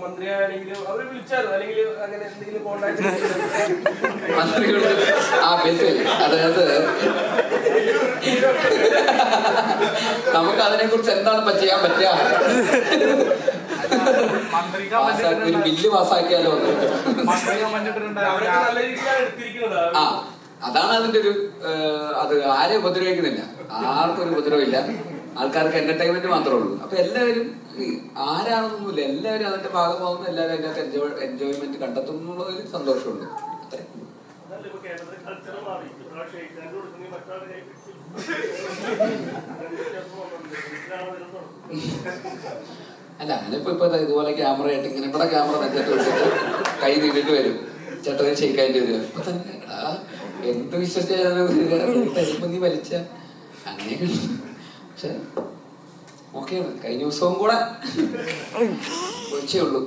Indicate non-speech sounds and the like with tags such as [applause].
മന്ത്രിയാണെങ്കിലും അവർ വിളിച്ചായിരുന്നു. അല്ലെങ്കിൽ അങ്ങനെ എന്തെങ്കിലും കോണ്ടാക്ട് [laughs] ആ ബസ്സിൽ അതായത് നമുക്ക് അതിനെ കുറിച്ച് എന്താണ് ഇപ്പൊ ചെയ്യാൻ പറ്റുക ഒരു ബില്ല് പാസ്സാക്കിയാലോ ആ അതാണ് അതിന്റെ ഒരു അത് ആരെ ഉപദ്രവിക്കുന്നില്ല. ആർക്കും ഒരു ഉപദ്രവമില്ല ആൾക്കാർക്ക് എന്റർടൈൻമെന്റ് മാത്രമേ ഉള്ളൂ. അപ്പൊ എല്ലാവരും ആരാണെന്നൊന്നുമില്ല എല്ലാവരും അതിന്റെ ഭാഗമാവുന്നു എല്ലാവരും അതിനകത്ത് എൻജോയ് എൻജോയ്മെന്റ് കണ്ടെത്തുന്നു എന്നുള്ളതിൽ സന്തോഷമുണ്ട്. അല്ല ഞാനിപ്പോ ഇപ്പൊ ഇതുപോലെ ക്യാമറ ആയിട്ട് ഇങ്ങനെ ഇവിടെ ക്യാമറ നെഞ്ചത്ത് വെച്ചിട്ട് കൈ നീട്ടിട്ട് വരും. ചേട്ടൻ ഷെയ്ക്കായിട്ട് വരും. അപ്പൊ തന്നെ എന്ത് വിശ്വസിച്ചാലും നീ വലിച്ച അങ്ങനെയൊക്കെ പക്ഷെ ഓക്കെയാണ് കഴിഞ്ഞ ദിവസവും കൂടെ ഒച്ചേ ഉള്ളൂ.